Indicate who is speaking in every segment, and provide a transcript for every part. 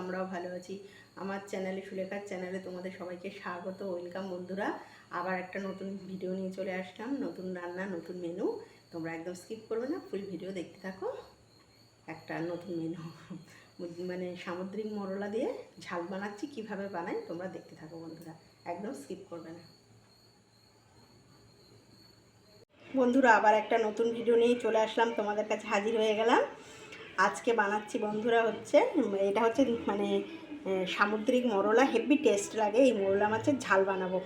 Speaker 1: আমরাও ভালো আছি। আমার চ্যানেলে, সুলেখার চ্যানেলে তোমাদের সবাইকে স্বাগত। ওয়েলকাম বন্ধুরা। আবার একটা নতুন ভিডিও নিয়ে চলে আসলাম। নতুন রান্না, নতুন মেনু তোমরা একদম স্কিপ করবে না ফুল ভিডিও দেখতে থাকো। একটা নতুন মেনু মানে সামুদ্রিক মরলা দিয়ে ঝাল বানাচ্ছি, কীভাবে বানাই তোমরা দেখতে থাকো বন্ধুরা। একদম স্কিপ করবে না। বন্ধুরা, আবার একটা নতুন ভিডিও নিয়ে চলে আসলাম। তোমাদের কাছে হাজির হয়ে গেলাম। আজকে বানাচ্ছি বন্ধুরা হচ্ছে, এটা হচ্ছে মানে সামুদ্রিক মরলা, হেভি টেস্ট লাগে এই মরলা মাছের ঝাল বানাবো।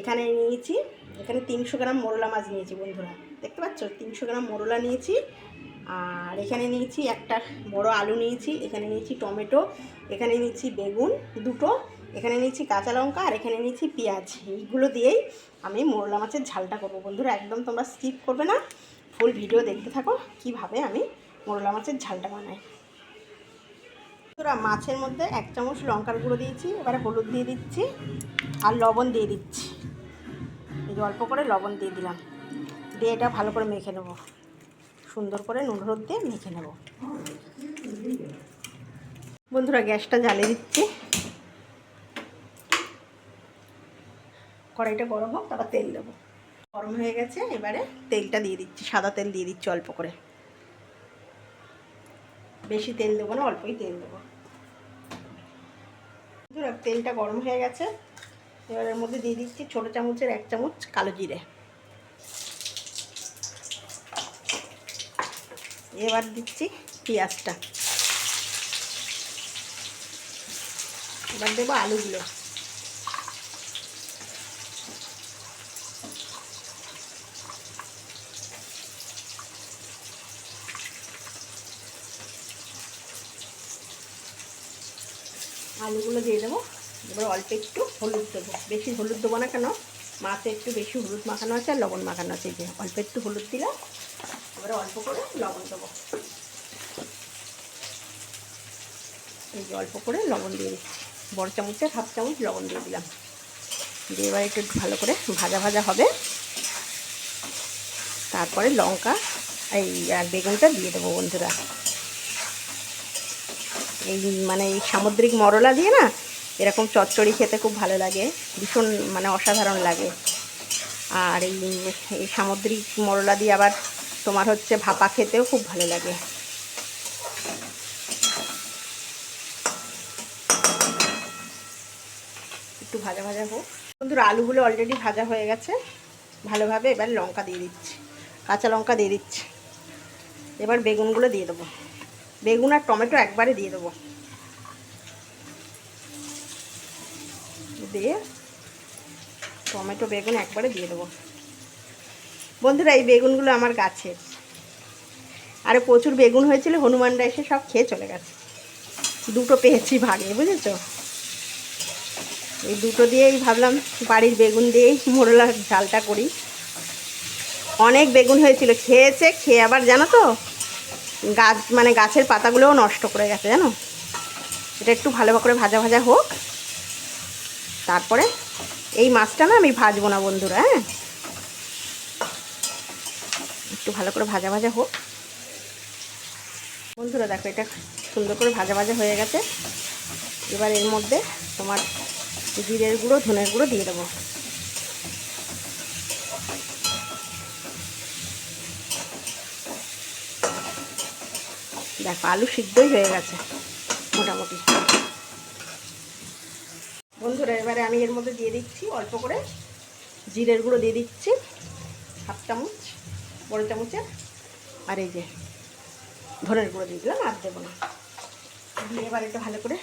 Speaker 1: এখানে নিয়েছি, এখানে তিনশো গ্রাম মরলা মাছ নিয়েছি বন্ধুরা। দেখতে পাচ্ছ? তিনশো গ্রাম মরলা নিয়েছি, আর এখানে নিয়েছি একটা বড় আলু নিয়েছি, এখানে নিয়েছি টমেটো, এখানে নিয়েছি বেগুন দুটো, এখানে নিয়েছি কাঁচা লঙ্কা, আর এখানে নিয়েছি পেঁয়াজ। এইগুলো দিয়েই আমি মোরলা মাছের ঝালটা করব। বন্ধুরা, একদম তোমরা স্কিপ করবে না। ফুল ভিডিও দেখতে থাকো, কীভাবে আমি মোরলা মাছের ঝালটা বানাই। বন্ধুরা মাছের মধ্যে এক চামচ লঙ্কার গুঁড়ো দিয়েছি, এবারে হলুদ দিয়ে দিচ্ছি আর লবণ দিয়ে দিচ্ছি। এই অল্প করে লবণ দিয়ে দিলাম। দিয়ে এটা ভালো করে মেখে নেব। সুন্দর করে নুন হলুদ দিয়ে মেখে নেব। বন্ধুরা, গ্যাসটা জ্বালিয়ে দিচ্ছি। কড়াইটা গরম হোক, তারপর তেল দেবো। গরম হয়ে গেছে, এবারে তেলটা দিয়ে দিচ্ছি, সাদা তেল দিয়ে দিচ্ছি অল্প করে। বেশি তেল দেবো না, অল্পই তেল দেবো। তেলটা গরম হয়ে গেছে। এবার এর মধ্যে দিয়ে দিচ্ছি ছোটো চামচের এক চামচ কালো জিরে। এবার দিচ্ছি পেঁয়াজটা। এবার দেবো আলুগুলো। আলুগুলো দিয়ে দেবো। এবার অল্প একটু হলুদ দেবো। বেশি হলুদ দেবো না কেন? মাছে একটু বেশি হলুদ মাখানো আছে আর লবণ মাখানো আছে যে। অল্প একটু হলুদ দিলাম। এবারে অল্প করে লবণ দেবো। এই যে অল্প করে লবণ দিয়ে দিচ্ছি। বড় চামচের হাফ চামচ লবণ দিয়ে দিলাম। দিয়ে এবার একটু ভালো করে ভাজা ভাজা হবে। তারপরে লঙ্কা, এই, আর বেগুনটা দিয়ে দেবো বন্ধুরা। এই মানে এই সামুদ্রিক মরলা দিয়ে না, এরকম চচ্চড়ি খেতে খুব ভালো লাগে, ভীষণ মানে অসাধারণ লাগে। আর এই এই সামুদ্রিক মরলা দিয়ে আবার তোমার হচ্ছে ভাপা খেতেও খুব ভালো লাগে। একটু ভাজা ভাজা হোক। বন্ধুরা, আলুগুলো অলরেডি ভাজা হয়ে গেছে। ভালোভাবে এবার লঙ্কা দিয়ে দিচ্ছি, কাঁচা লঙ্কা দিয়ে দিচ্ছি। এবার বেগুনগুলো দিয়ে দেবো। বেগুন আর টমেটো একবারে দিয়ে দেবো। দিয়ে টমেটো, বেগুন একবারে দিয়ে দেবো। বন্ধুরা, এই বেগুনগুলো আমার গাছের। আরে প্রচুর বেগুন হয়েছিল, হনুমানরা এসে সব খেয়ে চলে গেছে। দুটো পেয়েছি ভাগে, বুঝেছ? এই দুটো দিয়েই ভাবলাম, বাড়ির বেগুন দিয়েই মোরলার ঝালটা করি। অনেক বেগুন হয়েছিল, খেয়েছে, খেয়ে আবার জানো তো? গাছ মানে গাছের পাতাগুলোও নষ্ট করে গেছে, জানো? এটা একটু ভালো করে ভাজা ভাজা হোক। তারপরে এই মাছটা না আমি ভাজবো না, বন্ধুরা হ্যাঁ? একটু ভালো করে ভাজা ভাজা হোক। বন্ধুরা, দেখো, এটা সুন্দর করে ভাজা ভাজা হয়ে গেছে। এবার এর মধ্যে তোমার জিরের গুঁড়ো, ধনের গুঁড়ো দিয়ে দেবো। দেখো, আলু সিদ্ধই হয়ে গেছে, মোটামুটি। বন্ধুরা, এবারে আমি এর মধ্যে দিয়ে দিচ্ছি, অল্প করে জিরের গুঁড়ো দিয়ে দিচ্ছি, হাফ চামচ, বড় চামচের। আর এই যে, ধনের গুঁড়ো দিয়ে দিলাম, আর দেবো না। দিয়ে এবার একটু ভালো করে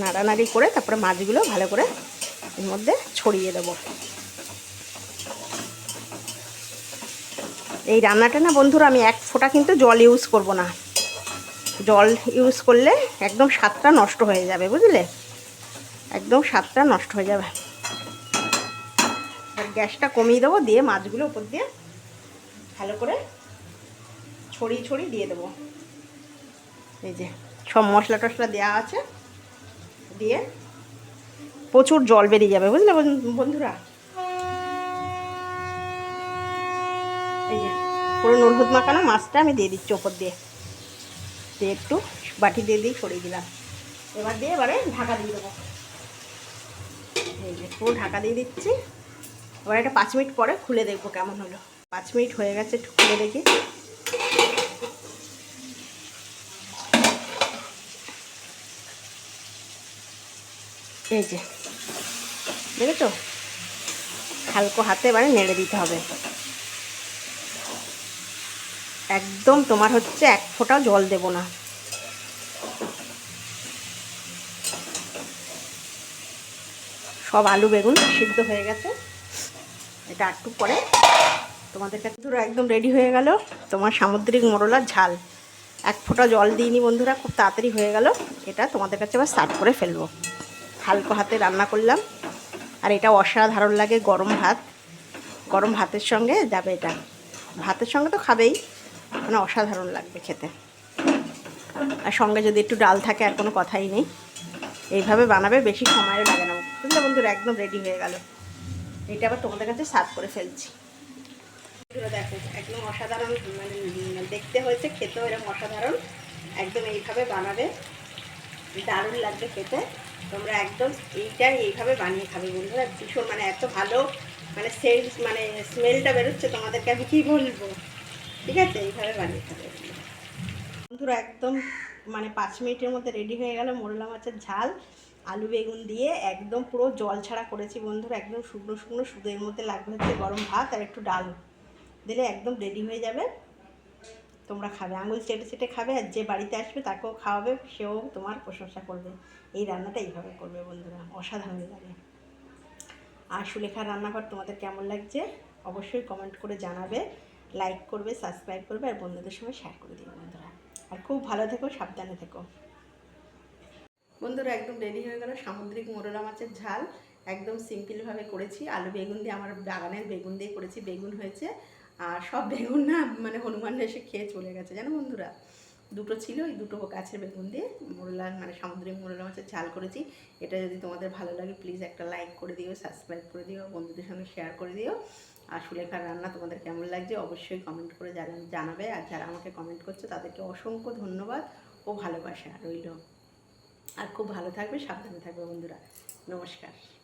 Speaker 1: নাড়ানাড়ি করে তারপরে মাছগুলো ভালো করে এর মধ্যে ছড়িয়ে দেবো। এই রান্নাটা না বন্ধুরা আমি এক ফোঁটা কিন্তু জল ইউজ করব না। জল ইউজ করলে একদম স্বাদটা নষ্ট হয়ে যাবে, বুঝলে? একদম স্বাদটা নষ্ট হয়ে যাবে। গ্যাসটা কমিয়ে দেবো, দিয়ে মাছগুলো উপর দিয়ে ভালো করে ছড়িয়ে ছড়িয়ে দিয়ে দেবো। এই যে সব মশলা টশলা দেওয়া আছে, দিয়ে প্রচুর জল বেরিয়ে যাবে, বুঝলে বন্ধুরা এই যে পুরো নুন হলুদ মাখানো মাছটা আমি দিয়ে দিচ্ছি ওপর দিয়ে। দিয়ে একটু বাটি দিয়ে দিয়ে ছড়িয়ে দিলাম। এবার দিয়ে এবারে ঢাকা দিয়ে দেবো। এই পুরো ঢাকা দিয়ে দিচ্ছি। এবার একটা পাঁচ মিনিট পরে খুলে দেখব কেমন হলো। পাঁচ মিনিট হয়ে গেছে, একটু খুলে দেখি। এই যে, দেখেছ? হালকো হাতে এবারে নেড়ে দিতে হবে। একদম তোমার হচ্ছে এক ফোঁটাও জল দেব না। সব আলু বেগুন সিদ্ধ হয়ে গেছে। এটা একটু পরে তোমাদের কাছে ধরো একদম রেডি হয়ে গেল। তোমার সামুদ্রিক মরলার ঝাল। এক ফোঁটা জল দিইনি বন্ধুরা, খুব তাড়াতাড়ি হয়ে গেল। এটা তোমাদের কাছে আবার সার্ভ করে ফেলব। হালকো হাতে রান্না করলাম। আর এটা অসাধারণ লাগে গরম ভাত। গরম ভাতের সঙ্গে যাবে এটা। ভাতের সঙ্গে তো খাবেই। মানে অসাধারণ লাগবে খেতে। আর সঙ্গে যদি একটু ডাল থাকে আর কোনো কথাই নেই, এইভাবে বানাবে, বেশি সময়ও লাগে না। বুঝলে বন্ধুরা, একদম রেডি হয়ে গেল। এটা আবার তোমাদের কাছে সার্ভ করে ফেলছি। দেখো, একদম অসাধারণ মানে দেখতে হয়েছে, খেতেও এরকম অসাধারণ। একদম এইভাবে বানাবে, দারুণ লাগবে খেতে। তোমরা একদম এইটাই এইভাবে বানিয়ে খাবে বন্ধুরা। ভীষণ মানে এত ভালো মানে সেন্ট মানে স্মেলটা বেরোচ্ছে তোমাদেরকে, আমি কী বলব? ঠিক আছে, এইভাবে বানিয়ে খাবে। বন্ধুরা, একদম মানে পাঁচ মিনিটের মধ্যে রেডি হয়ে গেল মোরলা মাছের ঝাল, আলু বেগুন দিয়ে একদম পুরো জল ছাড়া করেছি বন্ধুরা, একদম শুকনো শুকনো সুদের মধ্যে লাগবে হচ্ছে গরম ভাত আর একটু ডাল। দিলে একদম রেডি হয়ে যাবে, তোমরা খাবে। আঙুল চেটে চেটে খাবে আর যে বাড়িতে আসবে তাকেও খাওয়াবে, সেও তোমার প্রশংসা করবে। এই রান্নাটা এইভাবে করবে বন্ধুরা, অসাধারণ লাগে। আর সুলেখার রান্নাঘর তোমাদের কেমন লাগছে অবশ্যই কমেন্ট করে জানাবে। লাইক করবে সাবস্ক্রাইব করবে আর বন্ধুদের সঙ্গে শেয়ার করে দিও বন্ধুরা। আর খুব ভালো থেকো, সাবধানে থেকো। বন্ধুরা, একদম রেডি হয়ে গেল সামুদ্রিক মোরলা মাছের ঝাল। একদম সিম্পলভাবে করেছি। আলু বেগুন দিয়ে আমার বাগানের বেগুন দিয়ে করেছি, বেগুন হয়েছে। আর সব বেগুন না মানে হনুমান এসে খেয়ে চলে গেছে, জানো বন্ধুরা? দুটো ছিল ওই দুটো গাছের বেগুন দিয়ে মোরলা মানে সামুদ্রিক মোরলা মাছের ঝাল করেছি। এটা যদি তোমাদের ভালো লাগে প্লিজ একটা লাইক করে দিও সাবস্ক্রাইব করে দিও, বন্ধুদের সঙ্গে শেয়ার করে দিও। আর সুলেখার রান্না তোমাদের কেমন লাগছে অবশ্যই কমেন্ট করে জানা- জানাবে। আর যারা আমাকে কমেন্ট করছে, তাদেরকে অসংখ্য ধন্যবাদ ও ভালোবাসা রইল। আর খুব ভালো থাকবে, সাবধানে থাকবে বন্ধুরা। নমস্কার।